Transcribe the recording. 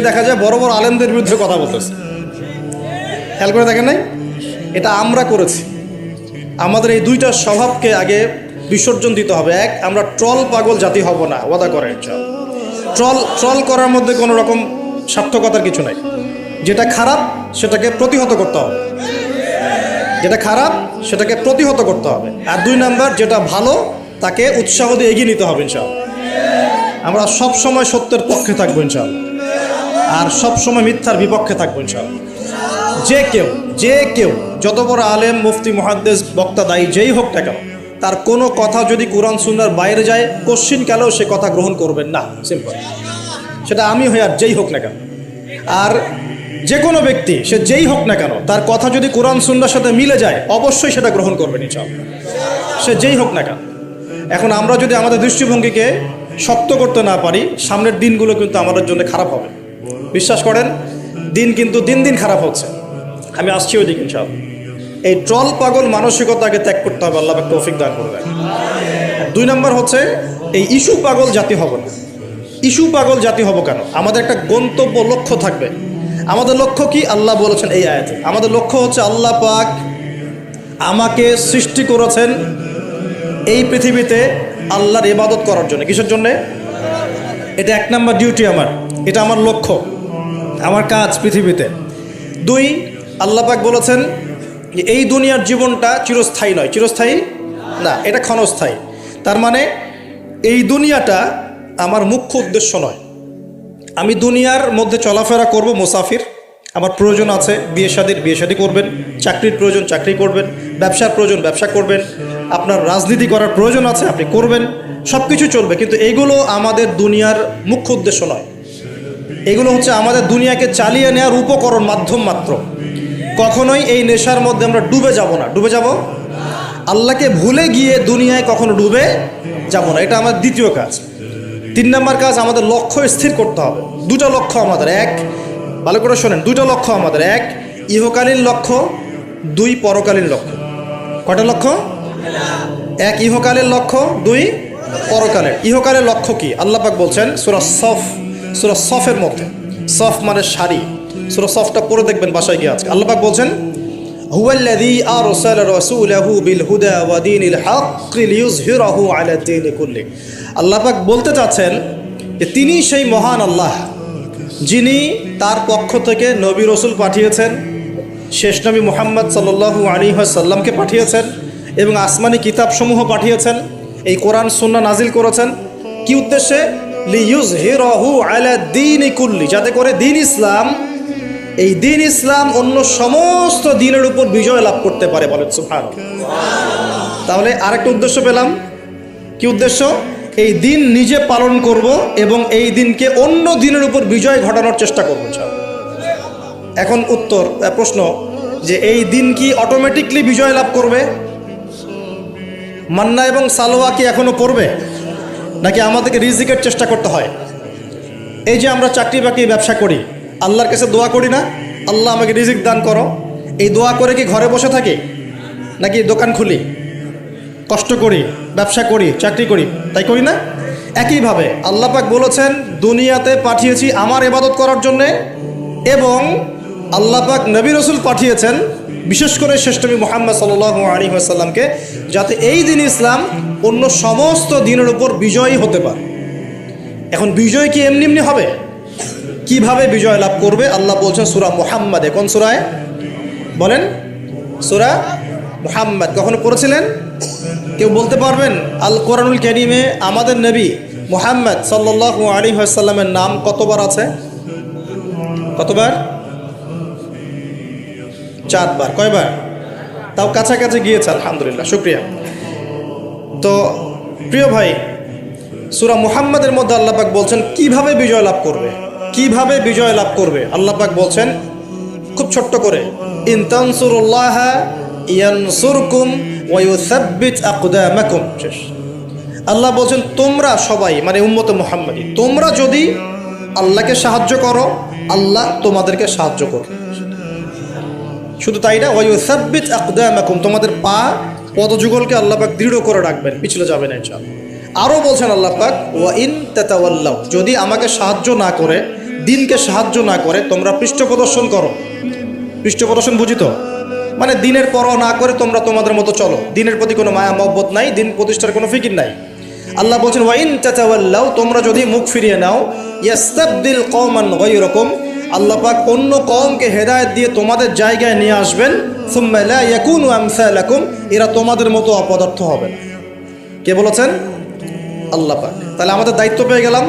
দেখা যায় বড় বড় আলেমদের বিরুদ্ধে কথা বলতেছে। খেয়াল করে দেখেন নাই? এটা আমরা করেছি। আমাদের এই দুইটা স্বভাবকে আগে বিসর্জন দিতে হবে। এক, আমরা ট্রল পাগল জাতি হব না, ওয়াদা করেন ট্রল ট্রল করার মধ্যে কোনো রকম সার্থকতার কিছু নাই। যেটা খারাপ, সেটাকে প্রতিহত করতে হবে। যেটা খারাপ, সেটাকে প্রতিহত করতে হবে। আর দুই নাম্বার, যেটা ভালো, তাকে উৎসাহ দিয়ে এগিয়ে নিতে হবে, ইনশাআল্লাহ। আমরা সব সময় সত্যের পক্ষে থাকব, ইনশাআল্লাহ। আর সব সময় মিথ্যার বিপক্ষে থাকব ইনশাআল্লাহ। যে কেউ যে কেউ, যত বড় আলেম, মুফতি মহাদ্দেশ বক্তা, দায়ী, যেই হোক না কেন, তার কোনো কথা যদি কোরআন, সুন্নার বাইরে যায়, কোশ্চিন কালেও সে কথা গ্রহণ করবেন না, সিম্পল। সেটা আমি হই আর যেই হোক না কেন। আর যে কোনো ব্যক্তি, সে যেই হোক না কেন, তার কথা যদি কোরআন, সুন্নার সাথে মিলে যায়, অবশ্যই সেটা গ্রহণ করবেন ইনশাআল্লাহ। সে যেই হোক না কেন। এখন আমরা যদি আমাদের দৃষ্টিভঙ্গিকে শক্ত করতে না পারি, সামনের দিনগুলো কিন্তু আমাদের জন্য খারাপ হবে। বিশ্বাস করেন, দিন কিন্তু দিন দিন খারাপ হচ্ছে। আমি আসছি ওই দিকে ইনশাআল্লাহ। এই ট্রল পাগল মানসিকতাকে ত্যাগ করতে হবে, আল্লাহ তৌফিক দান করবে দুই নম্বর হচ্ছে, এই ইস্যু পাগল জাতি হব না। ইস্যু পাগল জাতি হব কেন? আমাদের একটা গন্তব্য লক্ষ্য থাকবে। আমাদের লক্ষ্য কি? আল্লাহ বলেছেন এই আয়াতে। আমাদের লক্ষ্য হচ্ছে আল্লাহ পাক আমাকে সৃষ্টি করেছেন এই পৃথিবীতে আল্লাহর ইবাদত করার জন্য। কিসের জন্যে? এটা এক নাম্বার ডিউটি আমার। এটা আমার লক্ষ্য, আমার কাজ পৃথিবীতে। দুই, আল্লাহ পাক বলেছেন এই দুনিয়ার জীবনটা চিরস্থায়ী নয়। চিরস্থায়ী? না, এটা ক্ষণস্থায়ী। তার মানে এই দুনিয়াটা আমার মুখ্য উদ্দেশ্য নয়। আমি দুনিয়ার মধ্যে চলাফেরা করব মুসাফির। আমার প্রয়োজন আছে বিয়ে শাদির, বিয়ে শাদি করবেন, চাকরির প্রয়োজন, চাকরি করবেন, ব্যবসার প্রয়োজন, ব্যবসা করবেন, আপনার রাজনীতি করার প্রয়োজন আছে, আপনি করবেন সব কিছু চলবে। কিন্তু এগুলো আমাদের দুনিয়ার মুখ্য উদ্দেশ্য নয়। এগুলো হচ্ছে আমাদের দুনিয়াকে চালিয়ে নেওয়ার উপকরণ, মাধ্যম মাত্র। কখনোই এই নেশার মধ্যে আমরা ডুবে যাব না। ডুবে যাব? আল্লাহকে ভুলে গিয়ে দুনিয়ায় কখনো ডুবে যাব না। এটা আমার দ্বিতীয় কাজ। তিন নম্বর কাজ, আমাদের লক্ষ্য স্থির করতে হবে। দুটো লক্ষ্য আমাদের এক। ভালো করে শোনেন, দুটো লক্ষ্য আমাদের এক। ইহকালীন লক্ষ্য, দুই পরকালীন লক্ষ্য। কটা লক্ষ্য? এক, ইহকালের লক্ষ্য, দুই পরকালের। ইহকালের লক্ষ্য কি? আল্লাহ পাক বলছেন, সুরা সফ। সুরা সফের মধ্যে। সফ মানে শাড়ি সুরা সফটা পরে দেখবেন বাসায় গিয়ে আজকে। আল্লাহ পাক বলছেন, হুয়াল্লাযী আরসালা রাসূলাহু বিল হুদা ওয়া দীনিল হক লিইয়ুযহিরাহু আলা দীনি কুল্লি। আল্লাহ পাক বলতে চাচ্ছেন যে তিনি সেই মহান আল্লাহ, যিনি তার পক্ষ থেকে নবী রসুল পাঠিয়েছেন, শেষ নবী মুহাম্মদ সাল্লু আলী সাল্লামকে পাঠিয়েছেন এবং আসমানি কিতাবসমূহ পাঠিয়েছেন, এই কোরআন সুন্না নাজিল করেছেন। কি উদ্দেশ্যে? দিন কুল্লি, যাতে করে দিন ইসলাম, এই দিন ইসলাম অন্য সমস্ত দিনের উপর বিজয় লাভ করতে পারে বলেন সুফান তাহলে আরেকটা উদ্দেশ্য পেলাম। কি উদ্দেশ্য? এই দিন নিজে পালন করব এবং এই দিনকে অন্য দিনের উপর বিজয় ঘটানোর চেষ্টা করব এখন উত্তর প্রশ্ন, যে এই দিন কি অটোমেটিকলি বিজয় লাভ করবে? মান্না এবং সালোয়া কি এখনও পড়বে? নাকি আমাদেরকে রিজিকের চেষ্টা করতে হয়? এই যে আমরা চাকরি বাকরি ব্যবসা করি, আল্লাহর কাছে দোয়া করি না? আল্লাহ আমাকে রিজিক দান করো। এই দোয়া করে কি ঘরে বসে থাকি? নাকি দোকান খুলি? কষ্ট করি, ব্যবসা করি, চাকরি করি, তাই করি না? একইভাবে আল্লাহ পাক বলেছেন, দুনিয়াতে পাঠিয়েছি আমার এবাদত করার জন্যে এবং আল্লাহ পাক নবী রসুল পাঠিয়েছেন, বিশেষ করে শ্রেষ্ঠবী মোহাম্মদ সাল আলী আসাল্লামকে যাতে এই দিন ইসলাম অন্য সমস্ত দিনের উপর বিজয়ী হতে পারে। এখন বিজয় কি এমনি এমনি হবে? কীভাবে বিজয় লাভ করবে? আল্লাহ বলছেন সুরা মোহাম্মদে। কোন সুরায়? বলেন, সুরা মোহাম্মদ। কখনো পড়েছিলেন? কেউ বলতে পারবেন? আল কোরআনুল ক্যারিমে আমাদের নবী মোহাম্মদ সাল্লাল্লাহু আলী সাল্লামের নাম কতবার আছে? কতবার? চারবার, কয়বার? তাও কাছাকাছি গিয়েছে, আলহামদুলিল্লাহ, শুক্রিয়া। তো প্রিয় ভাই, সুরা মুহাম্মাদের মধ্যে আল্লাহ পাক বলছেন, কীভাবে বিজয় লাভ করবে? কীভাবে বিজয় লাভ করবে? আল্লাহ পাক বলছেন, খুব ছোট্ট করে আল্লাহ বলছেন, তোমরা সবাই মানে উম্মত মুহাম্মাদি, তোমরা যদি আল্লাহকে সাহায্য করো, আল্লাহ তোমাদেরকে সাহায্য করবে। শুধু তাই না ওয়াইউ সাব্বিত আকদামাকুম, তোমাদের পা পদযুগলকে আল্লাহ পাক দৃঢ় করে রাখবেন, পিছলে যাবে না ইনশাআল্লাহ। আরও বলছেন আল্লাহ পাক ওয়া ইন তাতাওয়াল্লাও যদি আমাকে সাহায্য না করে, দিনকে সাহায্য না করে, তোমরা পৃষ্ঠ প্রদর্শন করো। পৃষ্ঠ প্রদর্শন বুঝি তো? মানে দিনের পরোয়া না করে তোমরা তোমাদের মতো চলো। দিনের প্রতি কোনো মায়া মহব্বত নাই, দিন প্রতিষ্ঠার কোনো ফিকির নাই। আল্লাহ বলছেন, ওয়াইন চাচাওয়াল্লাও তোমরা যদি মুখ ফিরিয়ে নাও, ইয়াস্তাবদিল কওমান গায়রাকুম আল্লাহ পাক অন্য কমকে হেদায়ত দিয়ে তোমাদের জায়গায় নিয়ে আসবেন। সুম্মা লা ইয়াকুনু আমসালাকুম, এরা তোমাদের মতো অপদার্থ হবে কে বলেছেন? আল্লাহ পাক। তাহলে আমাদের দায়িত্ব পেয়ে গেলাম।